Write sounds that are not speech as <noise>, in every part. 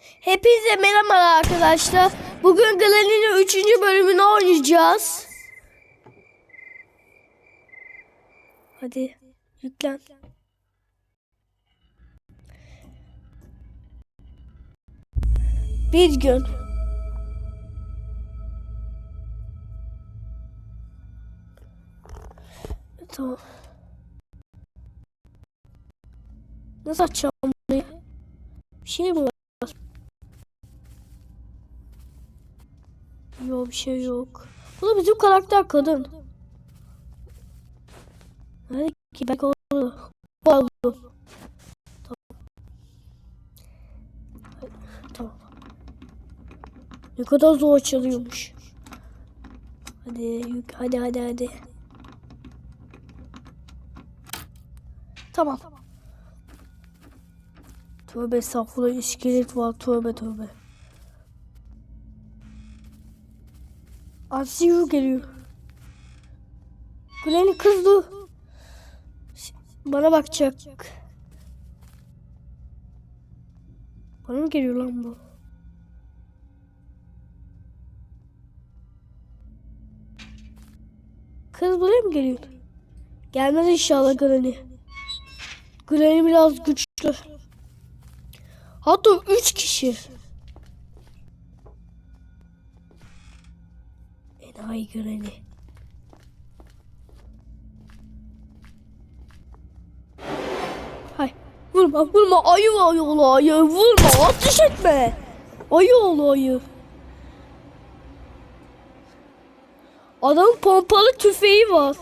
Hepinize merhaba arkadaşlar. Bugün Glen'in 3. bölümünü oynayacağız. Hadi yüklen. Bir gün. Tamam. Nasıl açacağım burayı? Bir şey mi var? Yok bir şey yok. Bu da bizim karakter kadın. Hadi ki belki oldu. Oldu. Tamam. Tamam. Ne kadar zor açılıyormuş. Hadi yük hadi hadi hadi. Tamam. Tövbe estağfurullah iskelet var tövbe tövbe. Asiyu geliyor. Glenn kızdı. Bana bakacak. Bana mı geliyor lan bu? Kız buraya mı geliyor? Gelmez inşallah Glenny. Glenny biraz güçlü. Hatta üç kişi. Enayi Granny. Hay vurma vurma ayı var yolu ayı vurma ateş etme. Ayı oğlu ayı. Adamın pompalı tüfeği var.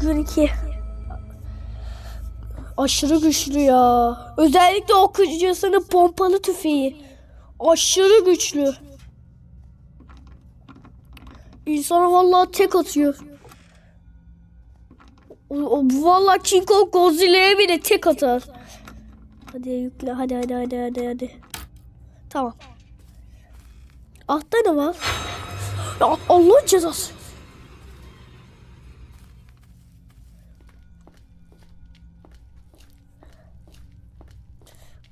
Gün iki. Aşırı güçlü ya. Özellikle okuyucusının pompalı tüfeği. Aşırı güçlü. İnsana vallahi tek atıyor. O, vallahi King Kong Godzilla'ya bile tek atar. Hadi yükle hadi hadi hadi hadi hadi. Tamam. Altta ne var? Ya Allah'ın cezası.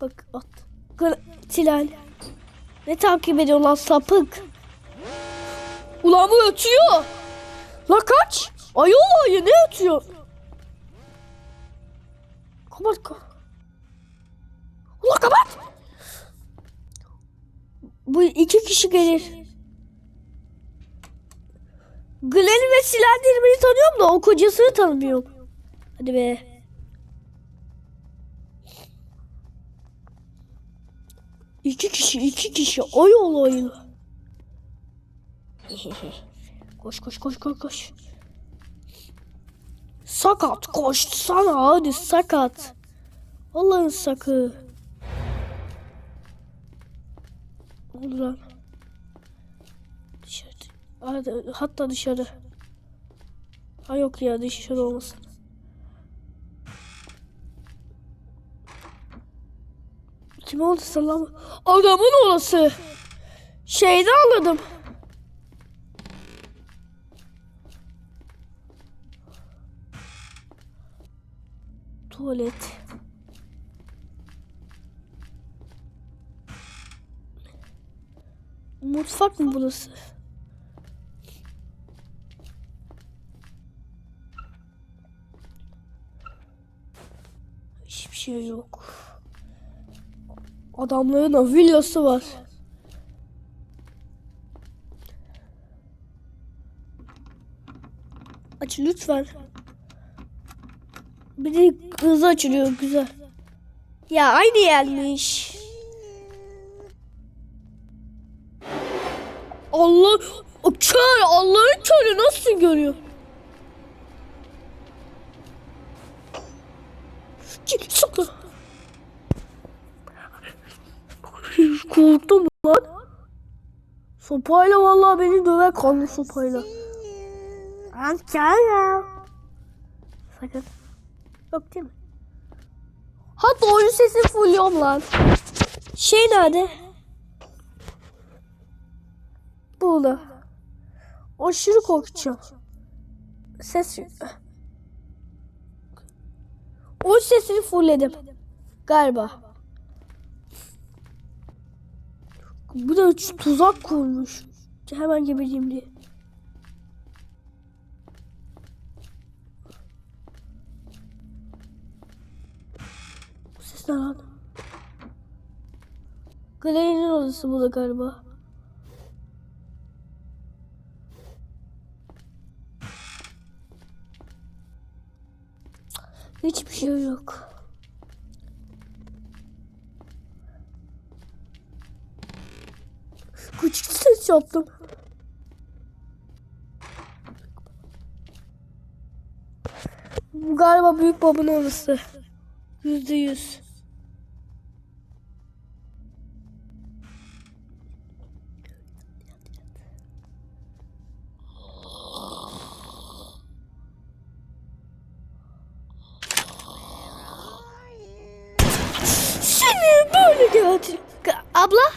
Bak at. Tilal. Ne takip ediyor lan sapık? Ulan bu ötüyor. La kaç. Ayı o ayı ne ötüyor? Kapat kapat. Ulan kapat. Bu iki kişi gelir. Glenn ve Slenderman'i tanıyorum da o kocasını tanımıyorum. Hadi be. İki kişi, iki kişi. Ay olayı. Koş koş koş koş koş. Sakat koş sana hadi sakat. Allah'ın sakı. Ne oldu lan? Dışarı. Hadi, hatta dışarı. Ha yok ya dışarı olmasın. Kim oldu sallama? Adamın olası. Şeyde anladım. Tuvalet. Mutfak mı burası? Hiçbir şey yok. Adamların da villası var. Aç lütfen. Bir de hızlı açılıyor güzel. Ya aynı yermiş. Allah kör Allah'ın körü nasıl görüyor? Sakla. Korktum lan. Sopayla vallahi beni döver kanlı sopayla. Ankara. Sakın. Yok değil mi? Hatta oyun sesini fulluyorum lan. Şey nerede? Buğulu. Aşırı korkutuyor. Ses Oyun sesini fullledim. Galiba. Bu da tuzak kurmuş. Hemen gebeleyim diye. Bu ses ne lan? Galerinin odası bu da galiba. Hiçbir şey yok. Küçük ses yaptım. Bu galiba büyük babanın odası. Yüzde yüz. Geldi. Abla.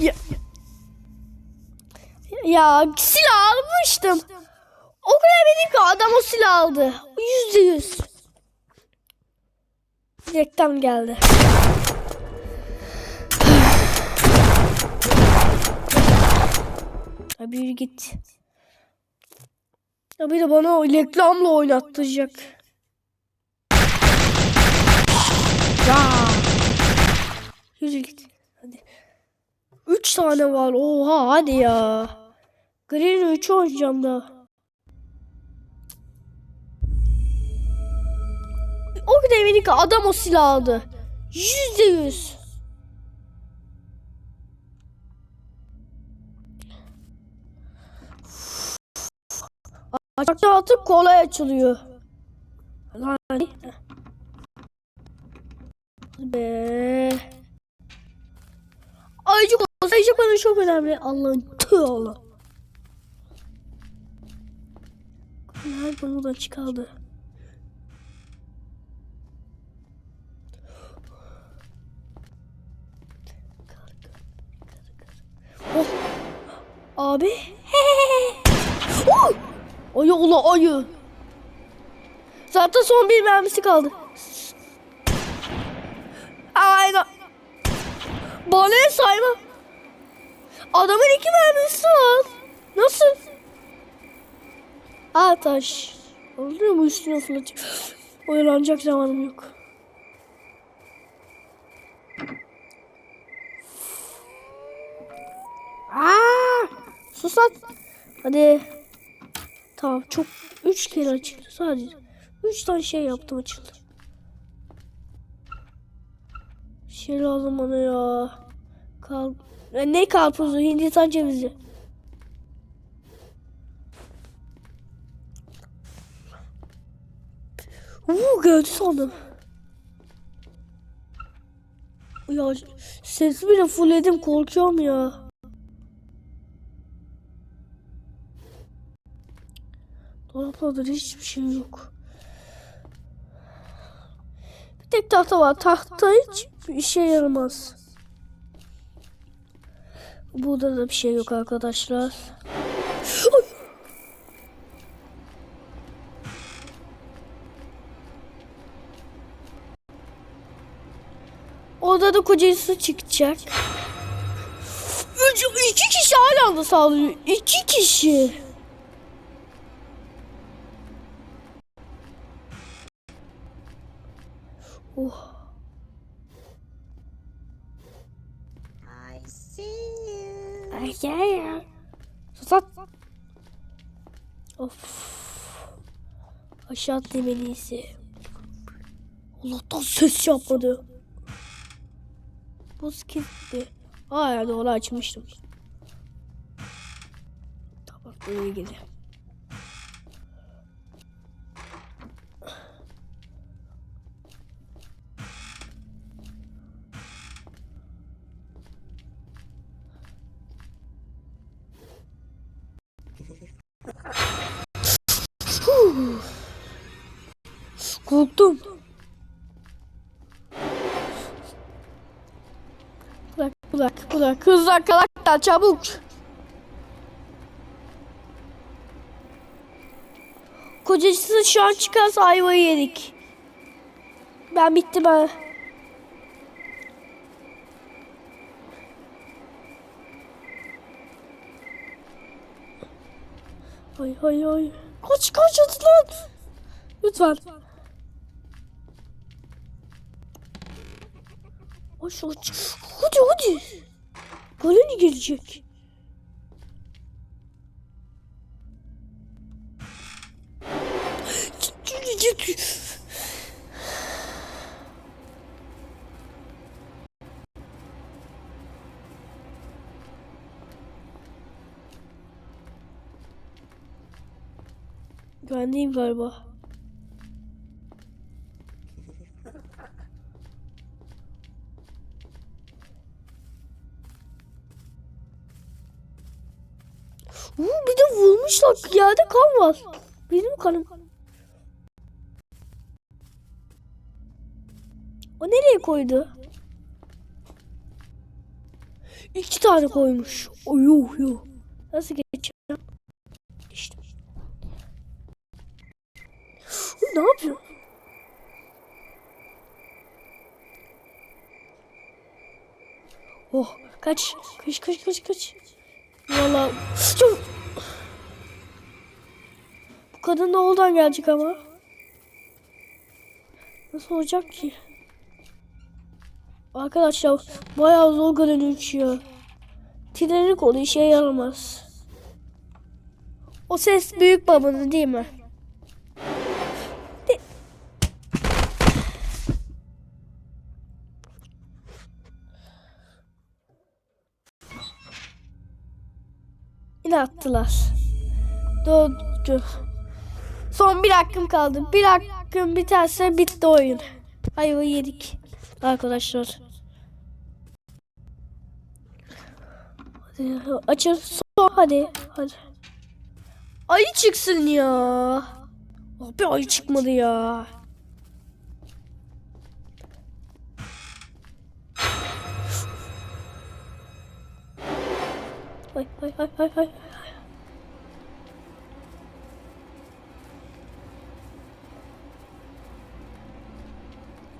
Ya. Ya silah almıştım. O kadar benim ki adam o silah aldı. Yüzde yüz. Reklam geldi. <sighs> Abi yürü git. Ya bir de bana reklamla oynattıracak. Ya. Yürü git. Hadi. Üç tane var. Oha hadi ya. Green 3 oynayacağım daha. O gün ki adam o silah aldı. Yüzde yüz. Açıkça atıp kolay açılıyor. Lan. Be. Ayıcık olsun. Ayıcık bana çok önemli. Allah'ın tüh Allah. Nerede bunu da çıkardı. Oh. Abi. oh. Ayı ula ayı. Zaten son bir mermisi kaldı. Bana sayma. Adamın iki mermisi var. Nasıl? Aa taş. Oluyor mu üstüne fırlatacak? <gasps> Oyalanacak zamanım yok. Aa! Sus lan. Hadi. Tamam çok üç kere açıldı sadece. Üç tane şey yaptım açıldı. Şey lazım bana ya. Kal ne karpuzu? Hindistan cevizi. Uuu geldi sandım. Ya sesi bile fullledim korkuyorum ya. Dolaplarda hiçbir şey yok. Bir tek tahta var. Tahta hiç işe yaramaz. Burada da bir şey yok arkadaşlar. Ay! Orada da kocası çıkacak. Üç, iki kişi hala anda saldırıyor. İki kişi. Aşağı atlayayım en iyisi. Allah'tan ses yapmadı. Buz gitti. Aa doğru açmıştım. Tamam böyle gidelim. Korktum. Bırak bırak bırak. Hızlı arkadaşlar çabuk. Kocası şu an çıkarsa ayvayı yedik. Ben bittim ha. Hay hay hay. Kaç kaç atlan. Lütfen. Aç aç. Hadi hadi. Goleni gelecek. Güvendeyim galiba. Yerde kan var. Benim kanım. O nereye koydu? İki tane koymuş. O yuh. Nasıl geçeceğim? İşte. Ne yapıyor? Oh kaç kaç kaç kaç kaç. Oradan gelecek ama. Nasıl olacak ki? Arkadaşlar bayağı zor golün uçuyor. Tinerik oluyor işe yaramaz. O ses büyük babanın değil mi? De- Yine attılar. Doğru. Son bir hakkım kaldı. Bir hakkım biterse bitti oyun. Ayva yedik. Arkadaşlar. Hadi açın. Son hadi. Hadi. Ayı çıksın ya. Abi ayı çıkmadı ya. Hay hay hay hay hay.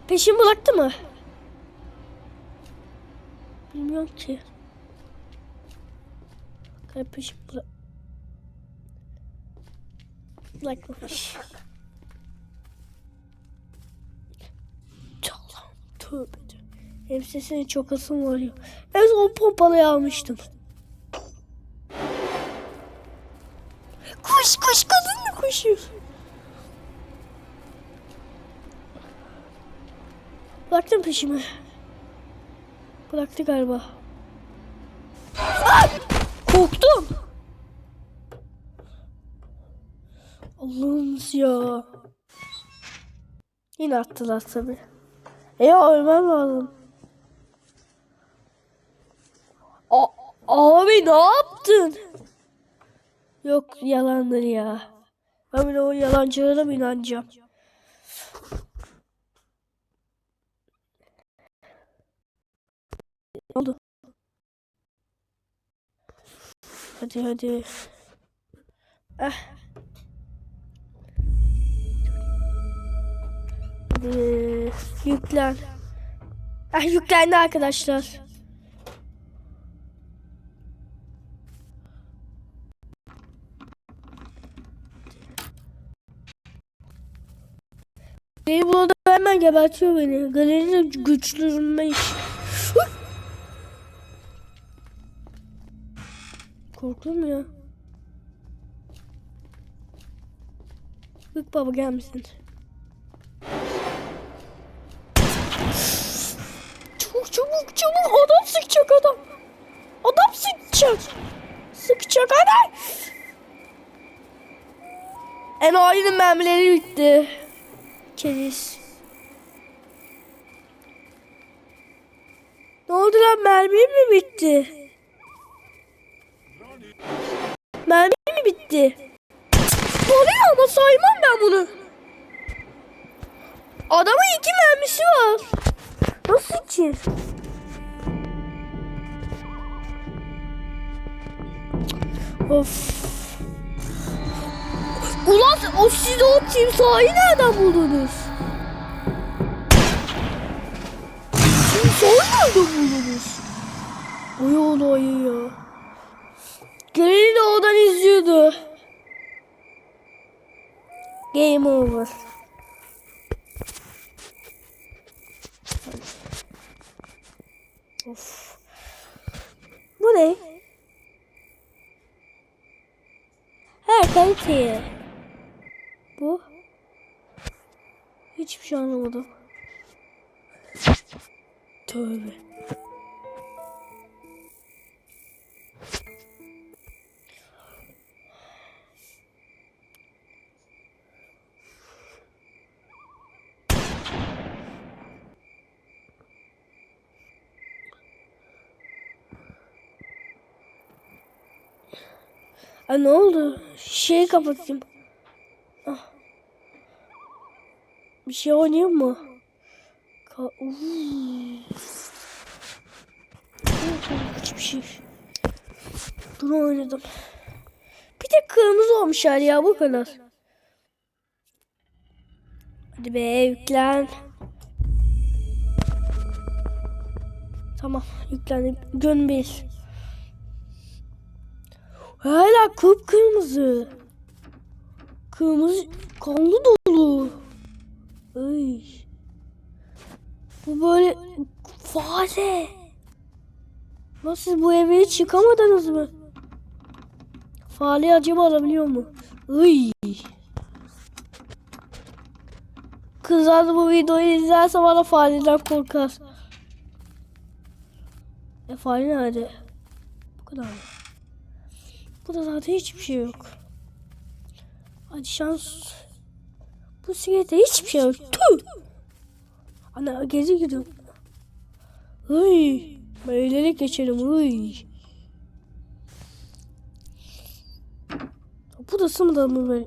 Peşin bıraktı mı? Bilmiyorum ki. Galiba peşin bırak... Bırakmamış. Allah'ım tövbe. Hem sesini çok asım var ya. En son pompalıyı almıştım. Koş koş kadın mı koşuyor? Bıraktın peşimi. Bıraktı galiba. Ah! Korktum. Allah'ım ya. Yine attılar tabi. E ölmem lazım. A abi ne yaptın? Yok yalandır ya. Ben o yalancılara mı inanacağım? Oldu? Hadi hadi. Eh. Hadi. Yüklen. Ah yüklendi arkadaşlar. Beni burada hemen gebertiyor beni. Galerinin güçlüymüş. Korktum ya. Büyük baba gelmesin. Çabuk çabuk çabuk adam sıkacak adam. Adam sıkacak. Sıkacak adam. Enayinin mermileri bitti. Keriz. Ne oldu lan mermi mi bitti? Mermi mi bitti? Oluyor ama saymam ben bunu. Adamın iki mermisi var. Nasıl iki? Of. Ulan o siz o timsahı nereden buldunuz? Timsahı nereden buldunuz? Ay oğlu ayı ya. Geleni de izliyordu. Game over. Of. Bu ne? Her kaliteye. Bu. Hiçbir şey anlamadım. Tövbe. Ay ne oldu? Şeyi kapatayım. Ah. Bir şey oynayayım mı? Ka. Hiçbir şey. Dur oynadım. Bir de kırmızı olmuşlar ya bu kadar. Hadi be yüklen. Tamam yüklendi. Gün bir. Hala kıpkırmızı. Kırmızı kanlı dolu. Ay. Bu böyle fare. Nasıl bu eve çıkamadınız mı? Fare acaba alabiliyor mu? Ay. Kızlar bu videoyu izlerse bana fareden korkar. E fare nerede? Bu kadar mı? Burada zaten hiçbir şey yok. Hadi şans. Bu sigarette hiçbir şey yok. Tüh! Ana gezi gidiyorum. Hıy. Böyle geçelim. Hıy. Bu da sımda mı böyle?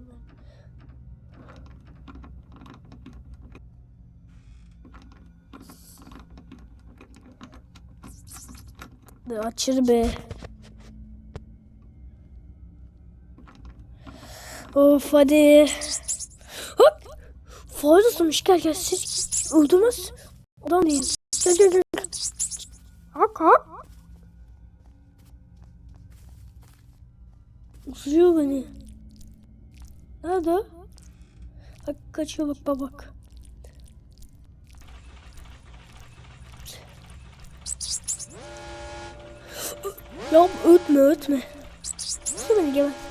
Açır be. Of hadi. Hop. Gel gel siz öldürmez. Adam değil. Gel gel gel. Hak hak. Uzuyor beni. Nerede? Bak kaçıyor bak bak bak. Ya ötme ötme. Dur beni gel.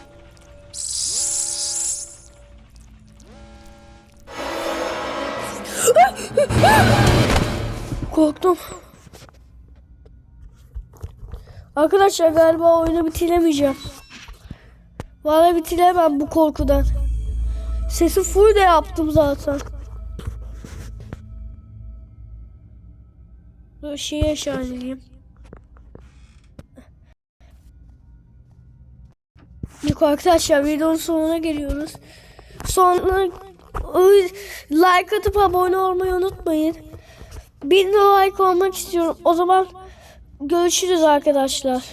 Korktum. Arkadaşlar galiba oyunu bitiremeyeceğim. Vallahi bitiremem bu korkudan. Sesi full de yaptım zaten. Dur şeye şarjlayayım. Yok arkadaşlar videonun sonuna geliyoruz. Sonra ıı, like atıp abone olmayı unutmayın. Bin like olmak istiyorum. O zaman görüşürüz arkadaşlar.